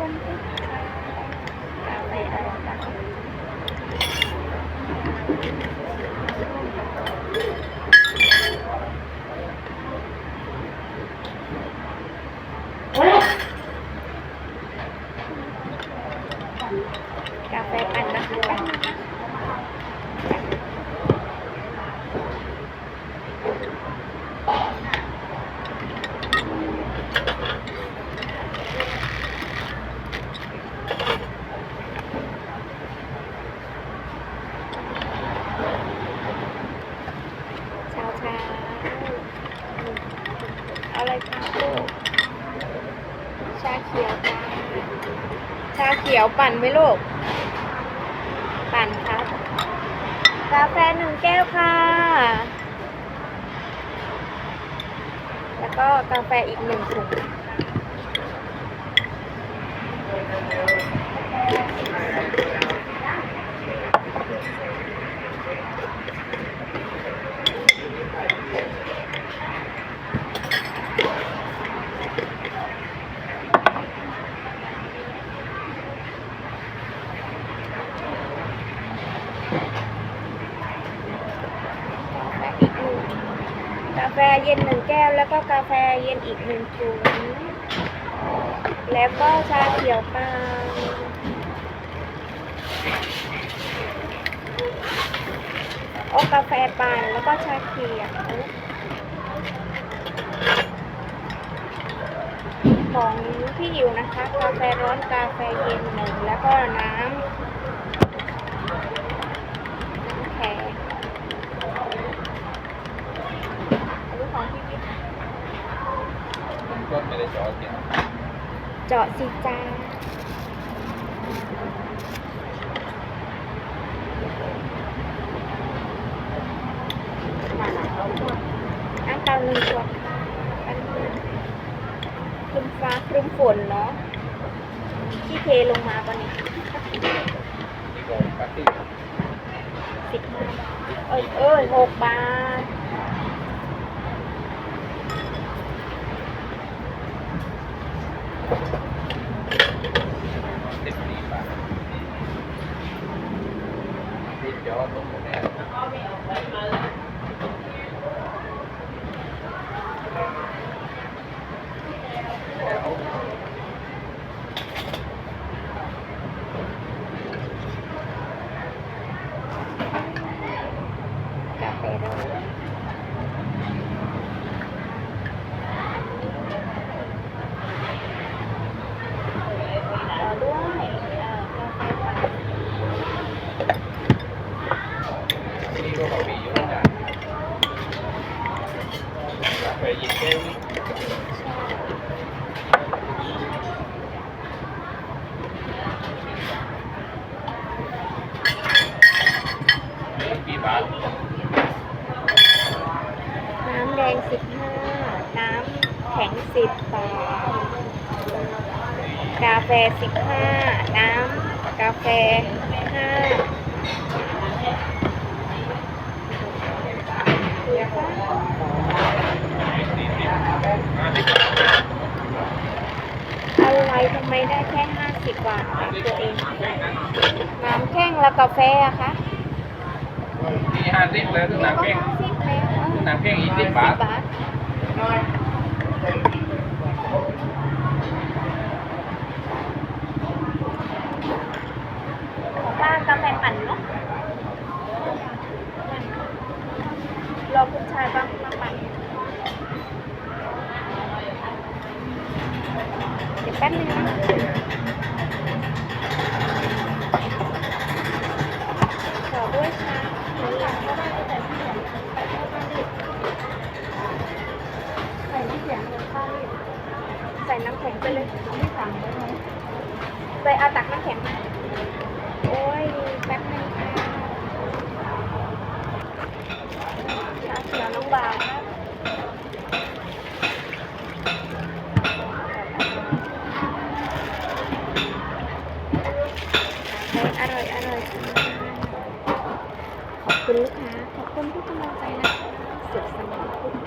วันพุธค่ะกาแฟอร่อยจังกาแฟปั่นนะคะแป๊บนึงนะเช้าเช้าเอาอะไรคะลูกชาเขียวค่ะ ชาเขียวปั่นไหมลูก ปั่นครับ กาแฟหนึ่งแก้วค่ะ แล้วก็กาแฟอีกหนึ่งถุงกาแฟอีกหนึ่ง กาแฟเย็นหนึ่งแก้ว แล้วก็กาแฟเย็นอีกหนึ่งถุงแล้วก็ชาเขียวปั่นโอ้กาแฟปั่นแล้วก็ชาเขียวของพี่อยู่นะคะ กาแฟร้อนกาแฟเย็นหนึ่งแล้วก็น้ำน้ำแข็งอันนี้ของพี่วิทย์ มันก็ไม่ได้จอดเนี่ย เจาะสิจ้าน้ำเปล่าหนึ่งขวดค่ะอันนี้คลุมฟ้าคลุมฝนเนาะ ที่เทลงมาวันนี้ที่โกงปาร์ตี้สิบห้าบาทเอ้ยเอ้ยหกบาท สิบสี่บาทที่จอดตรงนี้แล้ว กาแฟร้อนต่อด้วยเอ่อกาแฟปั่น นี่ก็มีอยู่แล้วจ้ะกาแฟเย็นแก้วนี่กี่บาท น้ำแด งสิบห้าน้ำแข็งสิบบาทกาแฟสิบห้าน้ำกาแฟห้าอะไรทำไมได้แค่ห้าสิบบาทตัวเอง น้ำแข้งแล้วกาแฟอะคะ ที่ห้าสิบแล้วถึงน้ำแข็งห้าสิบแล้วน้ำแข็งยี่สิบบาทบาทป้ากาแฟปั่นเนาะรอผู้ชายบ้างมาปั่นเดี๋ยวแป๊บนึงนะ ไปเลยไม่สั่งไปเลยไปเอาตักน้ำแข็งมาโอ้ยแป๊บนึงค่ะชาเขียวน้องบาวครับอร่อยอร่อยขอบคุณลูกค้าขอบคุณทุกกำลังใจนะสุดสันต์